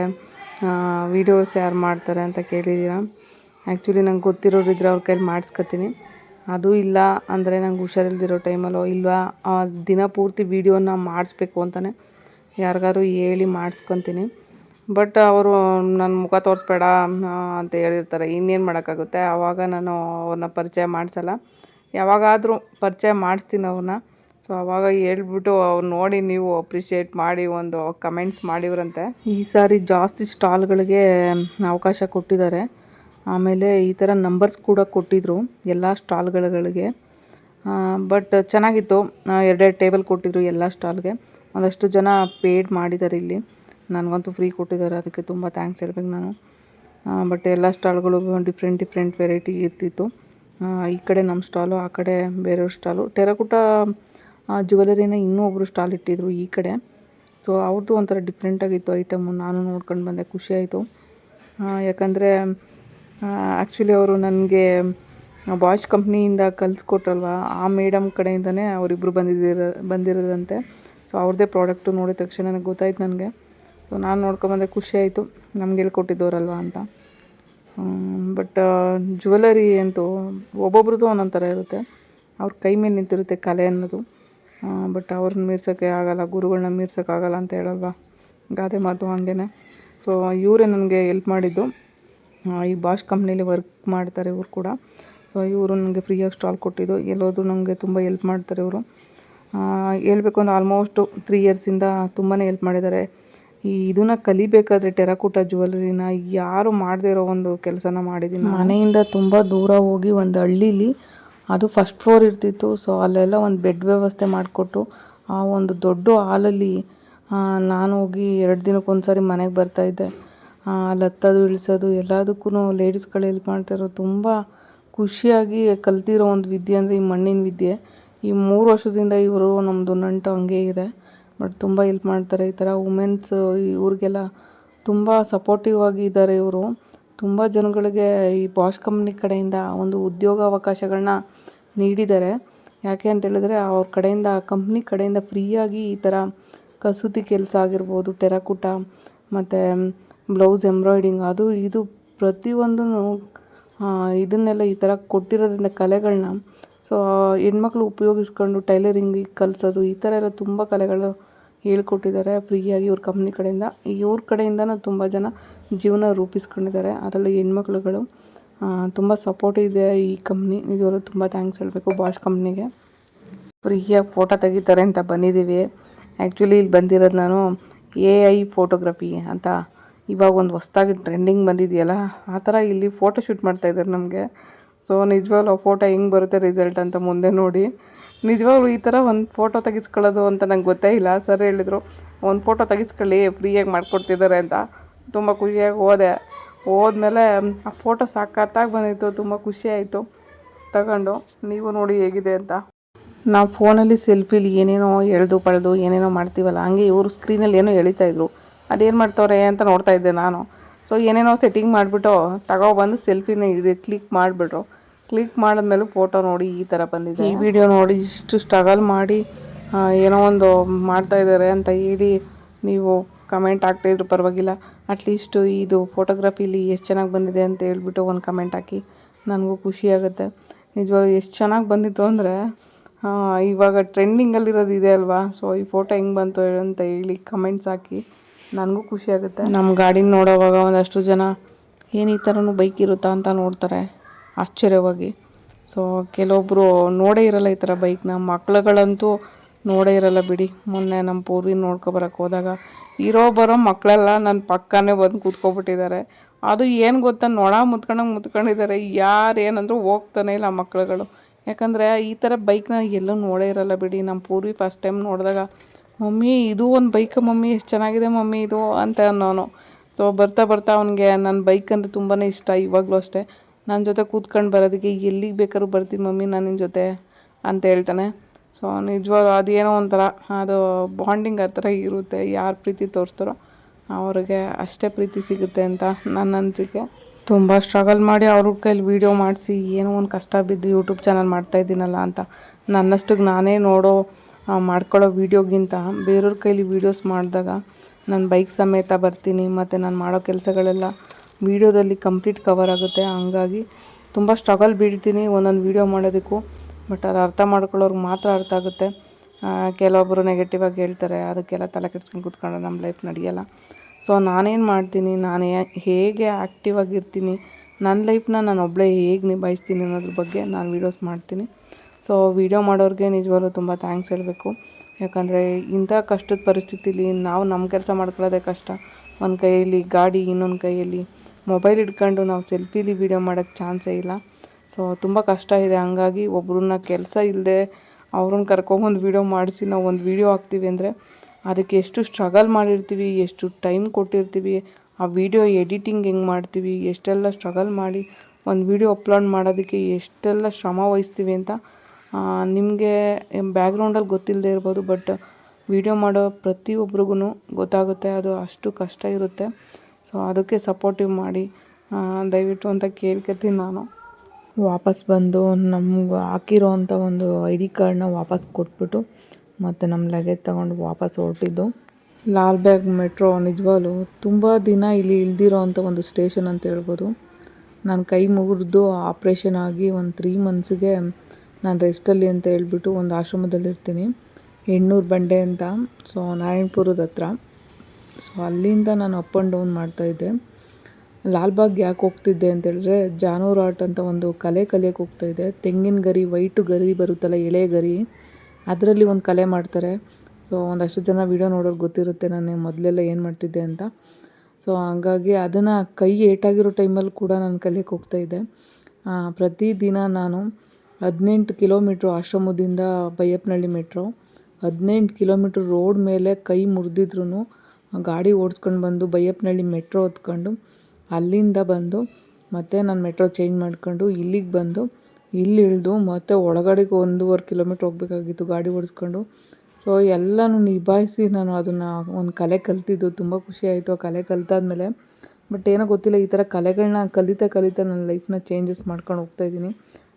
ವೀಡಿಯೋಸ್ ಯಾರು ಮಾಡ್ತಾರೆ ಅಂತ ಕೇಳಿದ್ದೀರಾ ಆ್ಯಕ್ಚುಲಿ ನಂಗೆ ಗೊತ್ತಿರೋರು ಇದ್ರೆ ಅವ್ರ ಕೈಲಿ ಮಾಡಿಸ್ಕೊತೀನಿ. ಅದು ಇಲ್ಲ ಅಂದರೆ ನಂಗೆ ಹುಷಾರಿಲ್ದಿರೋ ಟೈಮಲ್ಲೋ ಇಲ್ವಾ ದಿನ ಪೂರ್ತಿ ವೀಡಿಯೋನ ಮಾಡಿಸ್ಬೇಕು ಅಂತಲೇ ಯಾರಿಗಾರು ಹೇಳಿ ಮಾಡಿಸ್ಕೊತೀನಿ. ಬಟ್ ಅವರು ನನ್ನ ಮುಖ ತೋರಿಸ್ಬೇಡ ಅಂತ ಹೇಳಿರ್ತಾರೆ. ಇನ್ನೇನು ಮಾಡೋಕ್ಕಾಗುತ್ತೆ? ಆವಾಗ ನಾನು ಅವ್ರನ್ನ ಪರಿಚಯ ಮಾಡಿಸಲ್ಲ. ಯಾವಾಗಾದರೂ ಪರಿಚಯ ಮಾಡಿಸ್ತೀನಿ ಅವ್ರನ್ನ ಸೊ ಅವಾಗ ಹೇಳ್ಬಿಟ್ಟು ಅವ್ರು ನೋಡಿ ನೀವು ಅಪ್ರಿಷಿಯೇಟ್ ಮಾಡಿ ಒಂದು ಕಮೆಂಟ್ಸ್ ಮಾಡಿವ್ರಂತೆ. ಈ ಸಾರಿ ಜಾಸ್ತಿ ಸ್ಟಾಲ್ಗಳಿಗೆ ಅವಕಾಶ ಕೊಟ್ಟಿದ್ದಾರೆ. ಆಮೇಲೆ ಈ ಥರ ನಂಬರ್ಸ್ ಕೂಡ ಕೊಟ್ಟಿದ್ದರು ಎಲ್ಲ ಸ್ಟಾಲ್ಗಳಿಗೆ. ಬಟ್ ಚೆನ್ನಾಗಿತ್ತು. ಎರಡೆರಡು ಟೇಬಲ್ ಕೊಟ್ಟಿದ್ರು ಎಲ್ಲ ಸ್ಟಾಲ್ಗೆ. ಒಂದಷ್ಟು ಜನ ಪೇಡ್ ಮಾಡಿದ್ದಾರೆ ಇಲ್ಲಿ. ನನಗಂತೂ ಫ್ರೀ ಕೊಟ್ಟಿದ್ದಾರೆ ಅದಕ್ಕೆ ತುಂಬ ಥ್ಯಾಂಕ್ಸ್ ಹೇಳ್ಬೇಕು ನಾನು. ಬಟ್ ಎಲ್ಲ ಸ್ಟಾಲ್ಗಳು ಡಿಫ್ರೆಂಟ್ ಡಿಫ್ರೆಂಟ್ ವೆರೈಟಿ ಇರ್ತಿತ್ತು. ಈ ಕಡೆ ನಮ್ಮ ಸ್ಟಾಲು, ಆ ಕಡೆ ಬೇರೆಯವ್ರ ಸ್ಟಾಲು. ಟೆರಕುಟ ಜ್ಯುವೆಲರಿನ ಇನ್ನೂ ಒಬ್ಬರು ಸ್ಟಾಲ್ ಇಟ್ಟಿದ್ರು ಈ ಕಡೆ. ಸೊ ಅವ್ರದ್ದು ಒಂಥರ ಡಿಫ್ರೆಂಟಾಗಿತ್ತು ಐಟಮು ನಾನು ನೋಡ್ಕೊಂಡು ಬಂದೆ ಖುಷಿಯಾಯಿತು ಯಾಕಂದರೆ ಆ್ಯಕ್ಚುಲಿ ಅವರು ನನಗೆ ಬಾಷ್ ಕಂಪ್ನಿಯಿಂದ ಕಲಿಸ್ಕೊಟ್ರಲ್ವ? ಆ ಮೇಡಮ್ ಕಡೆಯಿಂದನೇ ಅವರಿಬ್ಬರು ಬಂದಿದ್ದಿರ ಬಂದಿರೋದಂತೆ. ಸೊ ಅವ್ರದ್ದೇ ಪ್ರಾಡಕ್ಟು ನೋಡಿದ ತಕ್ಷಣ ನನಗೆ ಗೊತ್ತಾಯ್ತು ನನಗೆ. ಸೊ ನಾನು ನೋಡ್ಕೊಂಬಂದೆ ಖುಷಿ ಆಯಿತು. ನಮ್ಗೆ ಹೇಳ್ಕೊಟ್ಟಿದ್ದವರಲ್ವ ಅಂತ. ಬಟ್ ಜ್ಯುವೆಲರಿ ಅಂತೂ ಒಬ್ಬೊಬ್ರದ್ದು ಒಂದೊಂದು ಥರ ಇರುತ್ತೆ. ಅವ್ರ ಕೈ ಮೇಲೆ ನಿಂತಿರುತ್ತೆ ಕಲೆ ಅನ್ನೋದು. ಬಟ್ ಅವ್ರನ್ನ ಮೀರ್ಸೋಕ್ಕೆ ಆಗಲ್ಲ ಗುರುಗಳನ್ನ ಮೀರ್ಸೋಕ್ಕಾಗಲ್ಲ ಅಂತ ಹೇಳಲ್ವ? ಗಾದೆ ಮಾತು ಹಂಗೆ ಸೊ ಇವರೇ ನನಗೆ ಎಲ್ಪ್ ಮಾಡಿದ್ದು. ಈ ಬಾಷ್ ಕಂಪ್ನೀಲಿ ವರ್ಕ್ ಮಾಡ್ತಾರೆ ಇವ್ರು ಕೂಡ. ಸೊ ಇವರು ನನಗೆ ಫ್ರೀಯಾಗಿ ಸ್ಟಾಲ್ ಕೊಟ್ಟಿದ್ದು. ಎಲ್ಲೋದು ನನಗೆ ತುಂಬ ಎಲ್ಪ್ ಮಾಡ್ತಾರೆ ಇವರು. ಹೇಳ್ಬೇಕು ಅಂದ್ರೆ ಆಲ್ಮೋಸ್ಟು ತ್ರೀ ಇಯರ್ಸಿಂದ ತುಂಬಾ ಎಲ್ಪ್ ಮಾಡಿದ್ದಾರೆ. ಈ ಇದನ್ನ ಕಲಿಬೇಕಾದ್ರೆ ಟೆರಾಕೋಟ ಜ್ಯುವೆಲರಿನ ಯಾರು ಮಾಡದೇ ಇರೋ ಒಂದು ಕೆಲಸನ ಮಾಡಿದ್ದೀನಿ ಮನೆಯಿಂದ ತುಂಬ ದೂರ ಹೋಗಿ ಒಂದು ಹಳ್ಳೀಲಿ ಅದು ಫಸ್ಟ್ ಫ್ಲೋರ್ ಇರ್ತಿತ್ತು. ಸೊ ಅಲ್ಲೆಲ್ಲ ಒಂದು ಬೆಡ್ ವ್ಯವಸ್ಥೆ ಮಾಡಿಕೊಟ್ಟು ಆ ಒಂದು ದೊಡ್ಡ ಹಾಲಲ್ಲಿ ನಾನು ಹೋಗಿ ಎರಡು ದಿನಕ್ಕೊಂದ್ಸರಿ ಮನೆಗೆ ಬರ್ತಾಯಿದ್ದೆ ಅಲ್ಲಿ ಹತ್ತೋದು ಇಳಿಸೋದು ಎಲ್ಲದಕ್ಕೂ ಲೇಡೀಸ್ಗಳು ಹೆಲ್ಪ್ ಮಾಡ್ತಿರೋ ತುಂಬ ಖುಷಿಯಾಗಿ ಕಲ್ತಿರೋ ಒಂದು ವಿದ್ಯೆ ಅಂದರೆ ಈ ಮಣ್ಣಿನ ವಿದ್ಯೆ. ಈ ಮೂರು ವರ್ಷದಿಂದ ಇವರು ನಮ್ಮದು ನಂಟು ಹಂಗೆ ಇದೆ. ಬಟ್ ತುಂಬ ಹೆಲ್ಪ್ ಮಾಡ್ತಾರೆ. ಈ ಥರ ವುಮೆನ್ಸ್ ಇವ್ರಿಗೆಲ್ಲ ತುಂಬ ಸಪೋರ್ಟಿವ್ ಆಗಿ ಇದ್ದಾರೆ ಇವರು. ತುಂಬ ಜನಗಳಿಗೆ ಈ ಬಾಷ್ ಕಂಪ್ನಿ ಕಡೆಯಿಂದ ಒಂದು ಉದ್ಯೋಗ ಅವಕಾಶಗಳನ್ನ ನೀಡಿದ್ದಾರೆ. ಯಾಕೆ ಅಂತ ಹೇಳಿದ್ರೆ ಅವ್ರ ಕಡೆಯಿಂದ ಕಂಪ್ನಿ ಕಡೆಯಿಂದ ಫ್ರೀಯಾಗಿ ಈ ಥರ ಕಸೂತಿ ಕೆಲಸ ಆಗಿರ್ಬೋದು, ಟೆರಕುಟ, ಮತ್ತು ಬ್ಲೌಸ್ ಎಂಬ್ರಾಯ್ಡಿಂಗ್, ಅದು ಇದು ಪ್ರತಿಯೊಂದೂ ಇದನ್ನೆಲ್ಲ ಈ ಥರ ಕೊಟ್ಟಿರೋದ್ರಿಂದ ಕಲೆಗಳನ್ನ ಸೊ ಹೆಣ್ಮಕ್ಳು ಉಪಯೋಗಿಸ್ಕೊಂಡು ಟೈಲರಿಂಗಿಗೆ ಕಲಿಸೋದು, ಈ ಥರ ಎಲ್ಲ ತುಂಬ ಕಲೆಗಳು ಹೇಳ್ಕೊಟ್ಟಿದ್ದಾರೆ. ಫ್ರೀಯಾಗಿ ಇವ್ರ ಕಂಪ್ನಿ ಕಡೆಯಿಂದ. ಇವ್ರ ಕಡೆಯಿಂದನೂ ತುಂಬ ಜನ ಜೀವನ ರೂಪಿಸ್ಕೊಂಡಿದ್ದಾರೆ. ಅದರಲ್ಲೂ ಹೆಣ್ಮಕ್ಳುಗಳು ತುಂಬ ಸಪೋರ್ಟ್ ಇದೆ ಈ ಕಂಪ್ನಿ ನಿಜವಾಗ್ಲೂ ತುಂಬ ಥ್ಯಾಂಕ್ಸ್ ಹೇಳಬೇಕು ಬಾಷ್ ಕಂಪ್ನಿಗೆ ಫ್ರೀಯಾಗಿ ಫೋಟೋ ತೆಗಿತಾರೆ ಅಂತ ಬಂದಿದ್ದೀವಿ. ಆ್ಯಕ್ಚುಲಿ ಇಲ್ಲಿ ಬಂದಿರೋದು ನಾನು ಎ ಐ ಫೋಟೋಗ್ರಫಿ ಅಂತ. ಇವಾಗ ಒಂದು ಹೊಸ್ದಾಗಿ ಟ್ರೆಂಡಿಂಗ್ ಬಂದಿದೆಯಲ್ಲ, ಆ ಥರ ಇಲ್ಲಿ ಫೋಟೋ ಶೂಟ್ ಮಾಡ್ತಾಯಿದ್ದಾರೆ ನಮಗೆ. ಸೊ ನಿಜವಾಗ್ಲೂ ಫೋಟೋ ಹೆಂಗೆ ಬರುತ್ತೆ ರಿಸಲ್ಟ್ ಅಂತ ಮುಂದೆ ನೋಡಿ. ನಿಜವಾಗ್ಲೂ ಈ ಥರ ಒಂದು ಫೋಟೋ ತೆಗಿಸ್ಕೊಳ್ಳೋದು ಅಂತ ನಂಗೆ ಗೊತ್ತೇ ಇಲ್ಲ. ಸರ್ ಹೇಳಿದರು, ಒಂದು ಫೋಟೋ ತೆಗಿಸ್ಕೊಳ್ಳಿ, ಫ್ರೀಯಾಗಿ ಮಾಡಿಕೊಡ್ತಿದ್ದಾರೆ ಅಂತ. ತುಂಬ ಖುಷಿಯಾಗಿ ಹೋದೆ. ಹೋದ್ಮೇಲೆ, ಆ ಫೋಟೋ ಸಖತ್ತಾಗಿ ಬಂದಿತ್ತು, ತುಂಬ ಆಯಿತು. ತಗೊಂಡು, ನೀವು ನೋಡಿ ಹೇಗಿದೆ ಅಂತ. ನಾವು ಫೋನಲ್ಲಿ ಸೆಲ್ಫಿಲಿ ಏನೇನೋ ಎಳೆದು ಪಡೆದು ಏನೇನೋ ಮಾಡ್ತೀವಲ್ಲ, ಹಂಗೆ ಇವರು ಸ್ಕ್ರೀನಲ್ಲಿ ಏನೋ ಎಳಿತಾಯಿದ್ರು ಅದೇನು ಮಾಡ್ತವ್ರೆ ಅಂತ ನೋಡ್ತಾ ಇದ್ದೆ ನಾನು. ಸೊ ಏನೇನೋ ಸೆಟ್ಟಿಂಗ್ ಮಾಡಿಬಿಟ್ಟು ತಗೊಬಂದು ಸೆಲ್ಫಿನ ಕ್ಲಿಕ್ ಮಾಡಿಬಿಟ್ರು. ಕ್ಲಿಕ್ ಮಾಡಿದ್ಮೇಲೆ ಫೋಟೋ ನೋಡಿ ಈ ಥರ ಬಂದಿದೆ. ಈ ವಿಡಿಯೋ ನೋಡಿ ಇಷ್ಟು ಸ್ಟ್ರಗಲ್ ಮಾಡಿ ಏನೋ ಒಂದು ಮಾಡ್ತಾ ಇದ್ದಾರೆ ಅಂತ ಹೇಳಿ ನೀವು ಕಮೆಂಟ್ ಹಾಕ್ತಾಯಿದ್ರು ಪರವಾಗಿಲ್ಲ. ಅಟ್ಲೀಸ್ಟು ಇದು ಫೋಟೋಗ್ರಫಿಲಿ ಎಷ್ಟು ಚೆನ್ನಾಗಿ ಬಂದಿದೆ ಅಂತ ಹೇಳ್ಬಿಟ್ಟು ಒಂದು ಕಮೆಂಟ್ ಹಾಕಿ. ನನಗೂ ಖುಷಿಯಾಗುತ್ತೆ ನಿಜವಾಗ್ಲೂ ಎಷ್ಟು ಚೆನ್ನಾಗಿ ಬಂದಿತ್ತು ಅಂದರೆ ಇವಾಗ ಟ್ರೆಂಡಿಂಗಲ್ಲಿರೋದು ಇದೆ ಅಲ್ವಾ? ಸೊ ಈ ಫೋಟೋ ಹೆಂಗೆ ಬಂತು ಅಂತ ಹೇಳಿ ಕಮೆಂಟ್ಸ್ ಹಾಕಿ. ನನಗೂ ಖುಷಿ ಆಗುತ್ತೆ. ನಮ್ಮ ಗಾಡಿನ ನೋಡೋವಾಗ ಒಂದಷ್ಟು ಜನ ಏನು ಈ ಥರನೂ ಬೈಕ್ ಇರುತ್ತಾ ಅಂತ ನೋಡ್ತಾರೆ, ಆಶ್ಚರ್ಯವಾಗಿ. ಸೊ ಕೆಲವೊಬ್ಬರು ನೋಡೇ ಇರಲ್ಲ ಈ ಥರ ಬೈಕ್ನ ಮಕ್ಳುಗಳಂತೂ ನೋಡೇ ಇರಲ್ಲ ಬಿಡಿ. ಮೊನ್ನೆ ನಮ್ಮ ಪೂರ್ವಿ ನೋಡ್ಕೊಬರಕ್ಕೆ ಹೋದಾಗ, ಇರೋ ಬರೋ ಮಕ್ಕಳೆಲ್ಲ ನನ್ನ ಪಕ್ಕನೇ ಬಂದು ಕೂತ್ಕೊಬಿಟ್ಟಿದ್ದಾರೆ. ಅದು ಏನು ಗೊತ್ತಾ? ನೊಣ ಮುತ್ಕೊಂಡಂಗೆ ಮುತ್ಕೊಂಡಿದ್ದಾರೆ. ಯಾರು ಏನಂದ್ರೂ ಹೋಗ್ತಾನೆ ಇಲ್ಲ ಆ ಮಕ್ಳುಗಳು. ಯಾಕಂದರೆ ಈ ಥರ ಬೈಕ್ನ ಎಲ್ಲೂ ನೋಡೇ ಇರಲ್ಲ ಬಿಡಿ. ನಮ್ಮ ಪೂರ್ವಿ ಫಸ್ಟ್ ಟೈಮ್ ನೋಡಿದಾಗ ಮಮ್ಮಿ, ಇದು ಒಂದು ಬೈಕ್ ಮಮ್ಮಿ, ಎಷ್ಟು ಚೆನ್ನಾಗಿದೆ ಮಮ್ಮಿ ಇದು ಅಂತ ಅನ್ನೋನು. ಸೊ ಬರ್ತಾ ಬರ್ತಾ ಅವನಿಗೆ ನನ್ನ ಬೈಕ್ ಅಂದರೆ ತುಂಬಾ ಇಷ್ಟ, ಇವಾಗಲೂ ಅಷ್ಟೇ. ನನ್ನ ಜೊತೆ ಕೂತ್ಕೊಂಡು ಬರೋದಕ್ಕೆ ಎಲ್ಲಿಗೆ ಬೇಕಾದ್ರೂ ಬರ್ತೀನಿ ಮಮ್ಮಿ, ನಾನು ನಿನ್ನ ಜೊತೆ ಅಂತ ಹೇಳ್ತಾನೆ. ಸೊ ನಿಜವಾಗ್ಲೂ ಅದೇನೋ ಒಂಥರ, ಅದು ಬಾಂಡಿಂಗ್ ಆ ಥರ ಇರುತ್ತೆ, ಯಾರು ಪ್ರೀತಿ ತೋರಿಸ್ತಾರೋ ಅವ್ರಿಗೆ ಅಷ್ಟೇ ಪ್ರೀತಿ ಸಿಗುತ್ತೆ ಅಂತ ನನ್ನ ಅನಿಸಿಕೆ. ತುಂಬ ಸ್ಟ್ರಗಲ್ ಮಾಡಿ ಅವ್ರ ಕೈಲಿ ವೀಡಿಯೋ ಮಾಡಿಸಿ, ಏನೋ ಒಂದು ಕಷ್ಟ ಬಿದ್ದು ಯೂಟ್ಯೂಬ್ ಚಾನಲ್ ಮಾಡ್ತಾಯಿದ್ದೀನಲ್ಲ ಅಂತ. ನನ್ನಷ್ಟಕ್ಕೆ ನಾನೇ ನೋಡೋ ಮಾಡ್ಕೊಳ್ಳೋ ವೀಡಿಯೋಗಿಂತ ಬೇರೆಯವ್ರ ಕೈಲಿ ವೀಡಿಯೋಸ್ ಮಾಡಿದಾಗ ನಾನು ಬೈಕ್ ಸಮೇತ ಬರ್ತೀನಿ, ಮತ್ತು ನಾನು ಮಾಡೋ ಕೆಲಸಗಳೆಲ್ಲ ವೀಡಿಯೋದಲ್ಲಿ ಕಂಪ್ಲೀಟ್ ಕವರ್ ಆಗುತ್ತೆ. ಹಂಗಾಗಿ ತುಂಬ ಸ್ಟ್ರಗಲ್ ಬೀಳ್ತೀನಿ ಒಂದೊಂದು ವೀಡಿಯೋ ಮಾಡೋದಕ್ಕೂ ಬಟ್ ಅದು ಅರ್ಥ ಮಾಡ್ಕೊಳ್ಳೋರ್ಗೆ ಮಾತ್ರ ಅರ್ಥ ಆಗುತ್ತೆ. ಕೆಲವೊಬ್ಬರು ನೆಗೆಟಿವ್ ಆಗಿ ಹೇಳ್ತಾರೆ, ಅದಕ್ಕೆಲ್ಲ ತಲೆ ಕೆಡ್ಸ್ಕೊಂಡು ಕೂತ್ಕೊಂಡ್ರೆ ನಮ್ಮ ಲೈಫ್ ನಡೆಯಲ್ಲ. ಸೊ ನಾನೇನು ಮಾಡ್ತೀನಿ, ನಾನು ಹೇಗೆ ಆ್ಯಕ್ಟಿವ್ ಆಗಿರ್ತೀನಿ ನನ್ನ ಲೈಫ್ನ ನಾನು ಒಬ್ಬಳೇ ಹೇಗೆ ನಿಭಾಯಿಸ್ತೀನಿ ಅನ್ನೋದ್ರ ಬಗ್ಗೆ ನಾನು ವೀಡಿಯೋಸ್ ಮಾಡ್ತೀನಿ. ಸೊ ವೀಡಿಯೋ ಮಾಡೋರಿಗೆ ನಿಜವಾಗ್ಲೂ ತುಂಬ ಥ್ಯಾಂಕ್ಸ್ ಹೇಳಬೇಕು. ಯಾಕಂದರೆ ಇಂಥ ಕಷ್ಟದ ಪರಿಸ್ಥಿತಿಲಿ ನಾವು ನಮ್ಮ ಕೆಲಸ ಮಾಡ್ಕೊಳ್ಳೋದೇ ಕಷ್ಟ. ಒಂದು ಕೈಯಲ್ಲಿ ಗಾಡಿ, ಇನ್ನೊಂದು ಕೈಯಲ್ಲಿ ಮೊಬೈಲ್ ಇಟ್ಕೊಂಡು ನಾವು ಸೆಲ್ಫಿಲಿ ವೀಡಿಯೋ ಮಾಡೋಕ್ಕೆ ಚಾನ್ಸೇ ಇಲ್ಲ. ಸೊ ತುಂಬ ಕಷ್ಟ ಇದೆ. ಹಂಗಾಗಿ ಒಬ್ರನ್ನ ಕೆಲಸ ಇಲ್ಲದೆ ಅವ್ರನ್ನ ಕರ್ಕೊಂಬಂದು ವೀಡಿಯೋ ಮಾಡಿಸಿ ನಾವು ಒಂದು ವೀಡಿಯೋ ಹಾಕ್ತೀವಿ ಅಂದರೆ ಅದಕ್ಕೆ ಎಷ್ಟು ಸ್ಟ್ರಗಲ್ ಮಾಡಿರ್ತೀವಿ, ಎಷ್ಟು ಟೈಮ್ ಕೊಟ್ಟಿರ್ತೀವಿ, ಆ ವಿಡಿಯೋ ಎಡಿಟಿಂಗ್ ಹೆಂಗೆ ಮಾಡ್ತೀವಿ, ಎಷ್ಟೆಲ್ಲ ಸ್ಟ್ರಗಲ್ ಮಾಡಿ ಒಂದು ವಿಡಿಯೋ ಅಪ್ಲೋಡ್ ಮಾಡೋದಕ್ಕೆ ಎಷ್ಟೆಲ್ಲ ಶ್ರಮ ವಹಿಸ್ತೀವಿ ಅಂತ ನಿಮಗೆ ಬ್ಯಾಗ್ರೌಂಡಲ್ಲಿ ಗೊತ್ತಿಲ್ಲದೆ ಇರ್ಬೋದು ಬಟ್ ವಿಡಿಯೋ ಮಾಡೋ ಪ್ರತಿಯೊಬ್ರಿಗೂ ಗೊತ್ತಾಗುತ್ತೆ ಅದು ಅಷ್ಟು ಕಷ್ಟ ಇರುತ್ತೆ. ಸೊ ಅದಕ್ಕೆ ಸಪೋರ್ಟಿವ್ ಮಾಡಿ ದಯವಿಟ್ಟು ಅಂತ ಕೇಳ್ಕೊತೀನಿ ನಾನು. ವಾಪಸ್ ಬಂದು ನಮ್ಗೆ ಹಾಕಿರೋ ಅಂಥ ಒಂದು ಐ ಡಿ ಕಾರ್ಡ್ನ ವಾಪಸ್ ಕೊಟ್ಬಿಟ್ಟು ಮತ್ತು ನಮ್ಮ ಲಗೇಜ್ ತಗೊಂಡು ವಾಪಸ್ ಹೊರಟಿದ್ದು. ಲಾಲ್ ಬ್ಯಾಗ್ ಮೆಟ್ರೋ ನಿಜವಾಗ್ಲೂ ತುಂಬ ದಿನ ಇಲ್ಲಿ ಇಳ್ದಿರೋ ಅಂಥ ಒಂದು ಸ್ಟೇಷನ್ ಅಂತ ಹೇಳ್ಬೋದು. ನಾನು ಕೈ ಮುಗಿದು ಆಪ್ರೇಷನ್ ಆಗಿ ಒಂದು ತ್ರೀ ಮಂತ್ಸಿಗೆ ನಾನು ರೆಸ್ಟಲ್ಲಿ ಅಂತ ಹೇಳ್ಬಿಟ್ಟು ಒಂದು ಆಶ್ರಮದಲ್ಲಿರ್ತೀನಿ. ಹೆಣ್ಣೂರು ಬಂಡೆ ಅಂತ. ಸೊ ನಾರಾಯಣಪುರದ ಹತ್ರ. ಸೊ ಅಲ್ಲಿಂದ ನಾನು ಅಪ್ ಆ್ಯಂಡ್ ಡೌನ್ ಮಾಡ್ತಾಯಿದ್ದೆ ಲಾಲ್ಬಾಗ್ ಯಾಕೆ ಹೋಗ್ತಿದ್ದೆ ಅಂತೇಳಿದ್ರೆ ಜಾನೂರ್ ಆರ್ಟ್ ಅಂತ ಒಂದು ಕಲೆ ಕಲಿಯೋಕೆ ಹೋಗ್ತಾಯಿದ್ದೆ ತೆಂಗಿನ ಗರಿ, ವೈಟು ಗರಿ ಬರುತ್ತಲ್ಲ, ಎಳೆ ಗರಿ. ಅದರಲ್ಲಿ ಒಂದು ಕಲೆ ಮಾಡ್ತಾರೆ. ಸೊ ಒಂದಷ್ಟು ಜನ ವೀಡಿಯೋ ನೋಡೋರು ಗೊತ್ತಿರುತ್ತೆ ನಾನು ಮೊದಲೆಲ್ಲ ಏನು ಮಾಡ್ತಿದ್ದೆ ಅಂತ. ಸೊ ಹಂಗಾಗಿ ಅದನ್ನು ಕೈ ಏಟಾಗಿರೋ ಟೈಮಲ್ಲಿ ಕೂಡ ನಾನು ಕಲಿಯೋಕೆ ಹೋಗ್ತಾಯಿದ್ದೆ ಪ್ರತಿದಿನ ನಾನು ಹದಿನೆಂಟು ಕಿಲೋಮೀಟ್ರು ಆಶ್ರಮದಿಂದ ಬೈಯಪ್ಪನಹಳ್ಳಿ ಮೆಟ್ರೋ. ಹದಿನೆಂಟು ಕಿಲೋಮೀಟ್ರ್ ರೋಡ್ ಮೇಲೆ ಕೈ ಮುರಿದಿದ್ರು ಗಾಡಿ ಓಡಿಸ್ಕೊಂಡು ಬಂದು ಬೈಯಪ್ಪನಹಳ್ಳಿ ಮೆಟ್ರೋ ಹತ್ಕೊಂಡು ಅಲ್ಲಿಂದ ಬಂದು ಮತ್ತೆ ನಾನು ಮೆಟ್ರೋ ಚೇಂಜ್ ಮಾಡ್ಕೊಂಡು ಇಲ್ಲಿಗೆ ಬಂದು ಇಲ್ಲಿ ಇಳಿದು ಮತ್ತೆ ಒಳಗಡೆಗೆ ಒಂದೂವರೆ ಕಿಲೋಮೀಟ್ರ್ ಹೋಗಬೇಕಾಗಿತ್ತು ಗಾಡಿ ಓಡಿಸ್ಕೊಂಡು. ಸೊ ಎಲ್ಲನೂ ನಿಭಾಯಿಸಿ ನಾನು ಅದನ್ನು ಒಂದು ಕಲೆ ಕಲ್ತಿದ್ದು. ತುಂಬ ಖುಷಿ ಆಯಿತು ಆ ಕಲೆ ಕಲ್ತಾದ್ಮೇಲೆ. ಬಟ್ ಏನೋ ಗೊತ್ತಿಲ್ಲ, ಈ ಥರ ಕಲೆಗಳನ್ನ ಕಲಿತಾ ಕಲಿತಾ ನನ್ನ ಲೈಫ್ನ ಚೇಂಜಸ್ ಮಾಡ್ಕೊಂಡು ಹೋಗ್ತಾಯಿದ್ದೀನಿ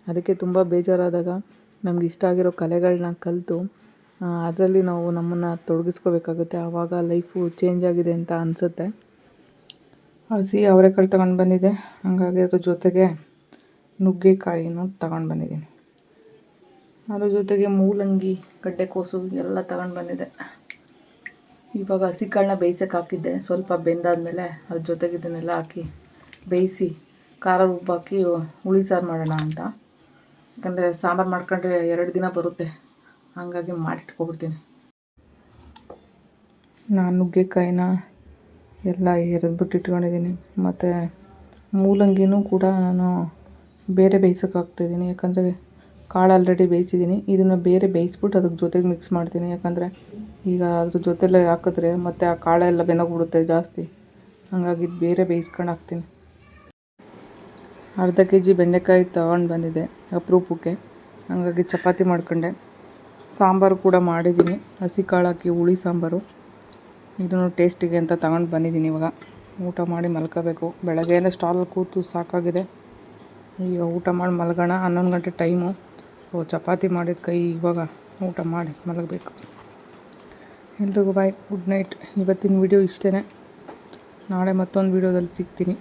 ಅದಕ್ಕೆ ತುಂಬ ಬೇಜಾರಾದಾಗ ನಮ್ಗೆ ಇಷ್ಟ ಆಗಿರೋ ಕಲೆಗಳನ್ನ ಕಲಿತು ಅದರಲ್ಲಿ ನಾವು ನಮ್ಮನ್ನು ತೊಡಗಿಸ್ಕೋಬೇಕಾಗುತ್ತೆ. ಆವಾಗ ಲೈಫು ಚೇಂಜ್ ಆಗಿದೆ ಅಂತ ಅನಿಸುತ್ತೆ. ಹಸಿ ಅವರೆಕಾಳು ತಗೊಂಡು ಬಂದಿದೆ. ಹಾಗಾಗಿ ಅದ್ರ ಜೊತೆಗೆ ನುಗ್ಗೆಕಾಯಿನೂ ತಗೊಂಡು ಬಂದಿದ್ದೀನಿ. ಅದ್ರ ಜೊತೆಗೆ ಮೂಲಂಗಿ ಗಡ್ಡೆಕೋಸು ಎಲ್ಲ ತಗೊಂಡು ಬಂದಿದೆ. ಇವಾಗ ಹಸಿ ಕಾಳನ್ನ ಬೇಯಿಸೋಕೆ ಹಾಕಿದ್ದೆ. ಸ್ವಲ್ಪ ಬೆಂದಾದಮೇಲೆ ಅದ್ರ ಜೊತೆಗೆ ಇದನ್ನೆಲ್ಲ ಹಾಕಿ ಬೇಯಿಸಿ ಖಾರ ಉಪ್ಪು ಹಾಕಿ ಹುಳಿ ಸಾರು ಮಾಡೋಣ ಅಂತ. ಯಾಕಂದರೆ ಸಾಂಬಾರು ಮಾಡ್ಕೊಂಡ್ರೆ ಎರಡು ದಿನ ಬರುತ್ತೆ. ಹಾಗಾಗಿ ಮಾಡಿಟ್ಕೊಬಿಡ್ತೀನಿ. ನಾನು ನುಗ್ಗೆಕಾಯಿನ ಎಲ್ಲ ಎರೆದ್ಬಿಟ್ಟು ಇಟ್ಕೊಂಡಿದ್ದೀನಿ. ಮತ್ತು ಮೂಲಂಗಿನೂ ಕೂಡ ನಾನು ಬೇರೆ ಬೇಯಿಸೋಕೆ ಹಾಕ್ತಾಯಿದ್ದೀನಿ ಯಾಕಂದರೆ ಕಾಳು ಆಲ್ರೆಡಿ ಬೇಯಿಸಿದ್ದೀನಿ. ಇದನ್ನು ಬೇರೆ ಬೇಯಿಸ್ಬಿಟ್ಟು ಅದಕ್ಕೆ ಜೊತೆಗೆ ಮಿಕ್ಸ್ ಮಾಡ್ತೀನಿ. ಯಾಕಂದರೆ ಈಗ ಅದ್ರ ಜೊತೆಲೇ ಹಾಕಿದ್ರೆ ಮತ್ತು ಆ ಕಾಳೆಲ್ಲ ಬೆನಗ್ಬಿಡುತ್ತೆ ಜಾಸ್ತಿ. ಹಾಗಾಗಿ ಬೇರೆ ಬೇಯಿಸ್ಕೊಂಡು ಹಾಕ್ತೀನಿ. ಅರ್ಧ ಕೆ ಜಿ ಬೆಂಡೆಕಾಯಿ ತೊಗೊಂಡು ಬಂದಿದ್ದೆ ಅಪರೂಪಕ್ಕೆ. ಹಾಗಾಗಿ ಚಪಾತಿ ಮಾಡ್ಕೊಂಡೆ. ಸಾಂಬಾರು ಕೂಡ ಮಾಡಿದ್ದೀನಿ. ಹಸಿ ಕಾಳು ಹಾಕಿ ಹುಳಿ ಸಾಂಬಾರು. ಇದನ್ನು ಟೇಸ್ಟಿಗೆ ಅಂತ ತಗೊಂಡು ಬಂದಿದ್ದೀನಿ ಇವಾಗ. ಊಟ ಮಾಡಿ ಮಲ್ಕೋಬೇಕು. ಬೆಳಗ್ಗೆಯಿಂದ ಸ್ಟಾಲಲ್ಲಿ ಕೂತು ಸಾಕಾಗಿದೆ. ಈಗ ಊಟ ಮಾಡಿ ಮಲಗೋಣ. ಹನ್ನೊಂದು ಗಂಟೆ ಟೈಮು. ಓ, ಚಪಾತಿ ಮಾಡಿದ ಕೈ ಇವಾಗ ಊಟ ಮಾಡಿ ಮಲಗಬೇಕು. ಎಲ್ರಿಗೂ ಬಾಯ್. Good night. ಇವತ್ತಿನ ವಿಡಿಯೋ ಇಷ್ಟೇ ನಾಳೆ ಮತ್ತೊಂದು ವಿಡಿಯೋದಲ್ಲಿ ಸಿಗ್ತೀನಿ.